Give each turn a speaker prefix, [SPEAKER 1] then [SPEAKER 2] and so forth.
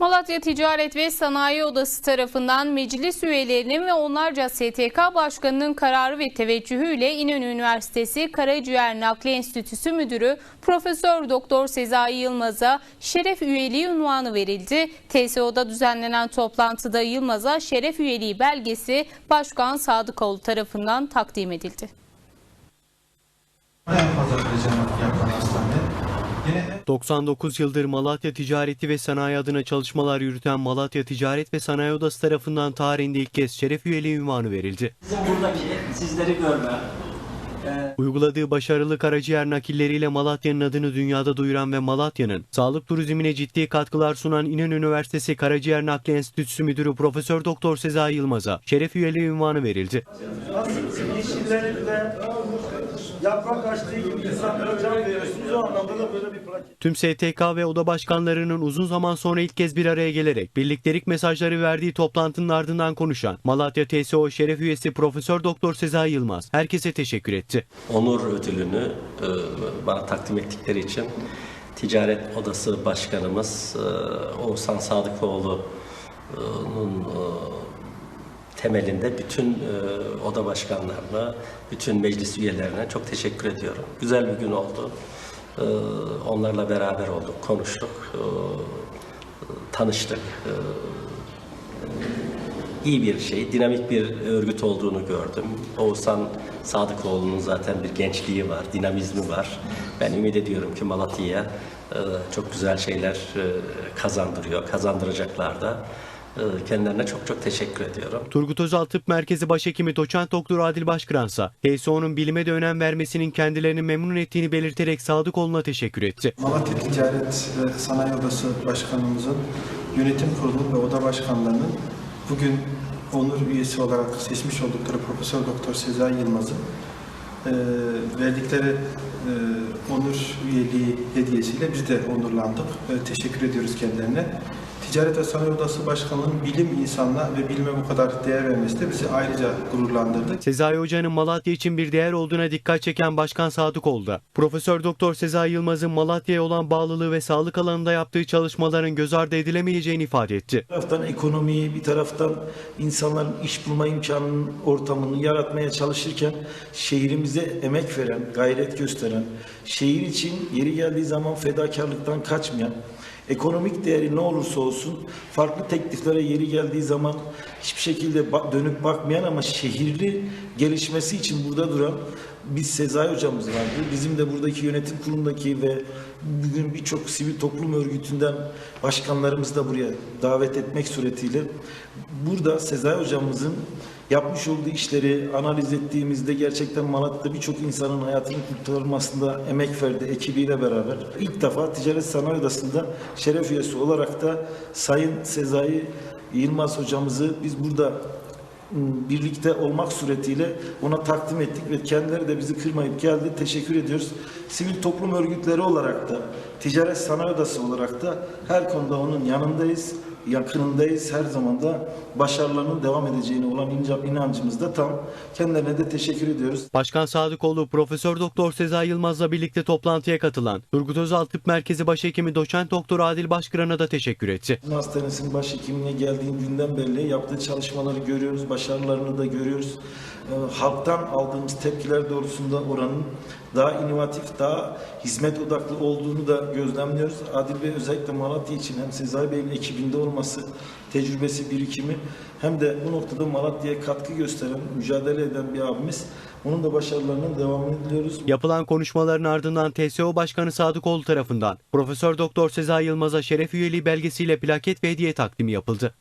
[SPEAKER 1] Malatya Ticaret ve Sanayi Odası tarafından meclis üyelerinin ve onlarca STK başkanının kararı ve teveccühüyle İnönü Üniversitesi Karaciğer Nakli Enstitüsü Müdürü Profesör Doktor Sezai Yılmaz'a şeref üyeliği unvanı verildi. TSO'da düzenlenen toplantıda Yılmaz'a şeref üyeliği belgesi Başkan Sadıkoğlu tarafından takdim edildi.
[SPEAKER 2] 99 yıldır Malatya Ticareti ve Sanayi adına çalışmalar yürüten Malatya Ticaret ve Sanayi Odası tarafından tarihinde ilk kez şeref üyeliği ünvanı verildi.
[SPEAKER 3] Bizim buradaki sizleri görme, e,
[SPEAKER 2] Uyguladığı başarılı karaciğer nakilleriyle Malatya'nın adını dünyada duyuran ve Malatya'nın sağlık turizmine ciddi katkılar sunan İnönü Üniversitesi Karaciğer Nakli Enstitüsü Müdürü Profesör Doktor Sezai Yılmaz'a şeref üyeliği ünvanı verildi.
[SPEAKER 4] Yaprak açtığı gibi insanlara can veriyorsunuz. O anlamda da böyle bir plaket.
[SPEAKER 2] Tüm STK ve oda başkanlarının uzun zaman sonra ilk kez bir araya gelerek birliktelik mesajları verdiği toplantının ardından konuşan Malatya TSO Şeref Üyesi Profesör Doktor Sezai Yılmaz herkese teşekkür etti.
[SPEAKER 5] onur ödülünü e, bana takdim ettikleri için Ticaret Odası Başkanımız e, Oğuzhan Sadıkoğlu'nun e, temelinde bütün e, oda başkanlarına, bütün meclis üyelerine çok teşekkür ediyorum. Güzel bir gün oldu. E, Onlarla beraber olduk, konuştuk, e, tanıştık. E, iyi bir şey, dinamik bir örgüt olduğunu gördüm. Oğuzhan Sadıkoğlu'nun zaten bir gençliği var, dinamizmi var. Ben ümit ediyorum ki Malatya'ya e, çok güzel şeyler e, kazandırıyor, kazandıracaklar da. E, Kendilerine çok çok teşekkür ediyorum.
[SPEAKER 2] Turgut Özal Tıp Merkezi Başhekimi Doçent Doktor Adil Başkıransa, TSO'nun bilime de önem vermesinin kendilerini memnun ettiğini belirterek Sadıkoğlu'na teşekkür etti.
[SPEAKER 6] Malatya Ticaret ve Sanayi Odası Başkanımızın yönetim kurulu ve oda başkanlarının bugün onur üyesi olarak seçmiş oldukları Profesör Doktor Sezai Yılmaz'ın eee, verdikleri eee, onur üyeliği hediyesiyle biz de onurlandık. Teşekkür ediyoruz kendilerine. Ticaret ve Sanayi Odası Başkanı'nın bilim insanına ve bilime bu kadar değer vermesi de bizi ayrıca gururlandırdı.
[SPEAKER 2] Sezai Hoca'nın Malatya için bir değer olduğuna dikkat çeken Başkan Sadıkoğlu da, Profesör Doktor Sezai Yılmaz'ın Malatya'ya olan bağlılığı ve sağlık alanında yaptığı çalışmaların göz ardı edilemeyeceğini ifade etti.
[SPEAKER 4] Bir taraftan ekonomiyi, bir taraftan insanların iş bulma imkanının ortamını yaratmaya çalışırken şehrimize emek veren, gayret gösteren, şehir için yeri geldiği zaman fedakarlıktan kaçmayan, ekonomik değeri ne olursa olsun farklı tekliflere yeri geldiği zaman hiçbir şekilde ba- dönüp bakmayan ama şehirli gelişmesi için burada duran biz Sezai hocamız vardı. Bizim de buradaki yönetim kurulundaki ve bugün birçok sivil toplum örgütünden başkanlarımızı da buraya davet etmek suretiyle burada Sezai hocamızın yapmış olduğu işleri analiz ettiğimizde gerçekten Malatya'da birçok insanın hayatını kurtarılmasında emek verdi ekibiyle beraber. İlk defa Ticaret Sanayi Odası'nda şeref üyesi olarak da Sayın Sezai Yılmaz hocamızı biz burada m, birlikte olmak suretiyle ona takdim ettik ve kendileri de bizi kırmayıp geldi. Teşekkür ediyoruz. Sivil toplum örgütleri olarak da, Ticaret Sanayi Odası olarak da her konuda onun yanındayız, yakınındayız. Her zaman da başarılarının devam edeceğine olan inancımız da tam. Kendilerine de teşekkür ediyoruz.
[SPEAKER 2] Başkan Sadıkoğlu, Profesör Doktor Sezai Yılmaz'la birlikte toplantıya katılan Turgut Özal Tıp Merkezi Başhekimi Doçent Doktor Adil Başkıran'a da teşekkür etti.
[SPEAKER 4] Hastanesinin başhekimine geldiğim günden beri yaptığı çalışmaları görüyoruz, başarılarını da görüyoruz. Ee, halktan aldığımız tepkiler doğrusunda oranın daha inovatif, daha hizmet odaklı olduğunu da gözlemliyoruz. Adil Bey özellikle Malatya için hem Sezai Bey'in ekibinde olması, tecrübesi, birikimi hem de bu noktada Malatya'ya katkı gösteren, mücadele eden bir abimiz. Onun da başarılarının devamını diliyoruz.
[SPEAKER 2] Yapılan konuşmaların ardından TSO Başkanı Sadıkoğlu tarafından Profesör Doktor Sezai Yılmaz'a şeref üyeliği belgesiyle plaket ve hediye takdimi yapıldı.